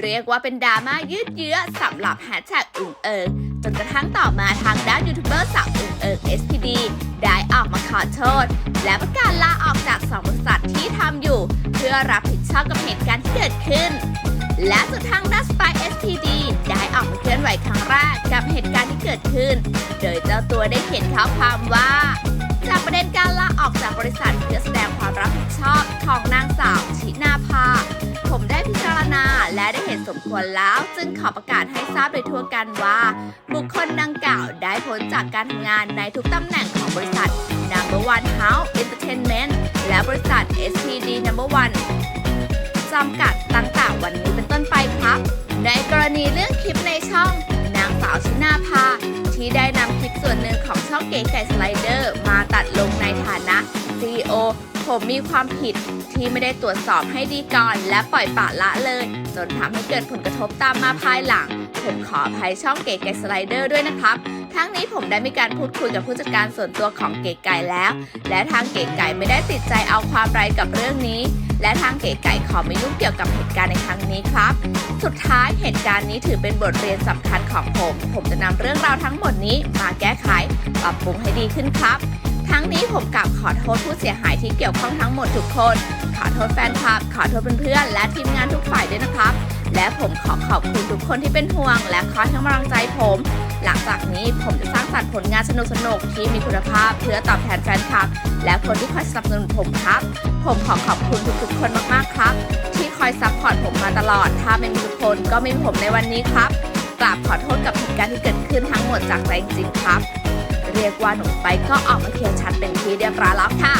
เรียกว่าเป็นดราม่ายืดเยื้อสำหรับแฮชแท็กอึ่งเอิงจนกระทั่งต่อมาทางด้านยูทูบเบอร์สาวอึ่งเอิง SPD ได้ออกมาขอโทษ และประกาศลาออกจากสองบริษัทที่ทำอยู่ เพื่อรับผิดชอบกับเหตุการณ์ที่เกิดขึ้น และสุดทางด้านสปาย SPD ได้ออกมาเคลื่อนไหวครั้งแรกกับเหตุการณ์ที่เกิดขึ้น โดยเจ้าตัวได้เขียนข้อความว่าจากประเด็นการลาออกจากบริษัท และได้เห็นสมควรแล้ว จึงขอประกาศให้ทราบโดยทั่วกันว่า บุคคลดังกล่าวได้พ้นจากการทำงานในทุกตำแหน่งของบริษัท Number One House Entertainment และบริษัท SPD Number One จำกัดตั้งแต่วันนี้เป็นต้นไปครับ ในกรณีเรื่องคลิปในช่อง นางสาวชินาภาที่ได้นำคลิปส่วนหนึ่งของช่องเก๋ไก่สไลเดอร์มา ผมมีความผิดที่ไม่ได้ตรวจสอบให้ดีก่อน และปล่อยปละละเลย จนทำให้เกิดผลกระทบตามมาภายหลัง ผมขออภัยช่องเก๋ไก่สไลเดอร์ด้วยนะครับ ทั้งนี้ผมได้มีการพูดคุยกับผู้จัดการส่วนตัวของเก๋ไก่แล้ว และทางเก๋ไก่ไม่ได้ติดใจเอาความไรกับเรื่องนี้ และทางเก๋ไก่ขอไม่ยุ่งเกี่ยวกับเหตุการณ์ในครั้งนี้ครับ สุดท้ายเหตุการณ์นี้ถือเป็นบทเรียนสำคัญของผม ผมจะนำเรื่องราวทั้งหมดนี้มาแก้ไขปรับปรุงให้ดีขึ้นครับ ทั้งนี้ผมกลับขอโทษผู้เสียหายที่เกี่ยวข้องทั้งหมดทุกคน ขอโทษแฟนคลับ ขอโทษเพื่อนๆและทีมงานทุกฝ่ายด้วยนะครับ และผมขอขอบคุณทุกคนที่เป็นห่วง และคอยให้กำลังใจผม หลังจากนี้ผมจะสร้างสรรค์ผลงานสนุกๆที่มีคุณภาพเพื่อตอบแทนแฟนคลับ และคนที่คอยสนับสนุนผมครับ ผมขอขอบคุณทุกๆคนมากๆครับ ที่คอยซัพพอร์ตผมมาตลอด ถ้าไม่มีทุกคนก็ไม่มีผมในวันนี้ครับกราบขอโทษกับเหตุการณ์ที่เกิดขึ้นทั้งหมดจากใจจริงๆครับ เรียกว่าหนุ่มไปก็ออกมาเคลียร์ชัดเป็นที่เรียบร้อยแล้วค่ะ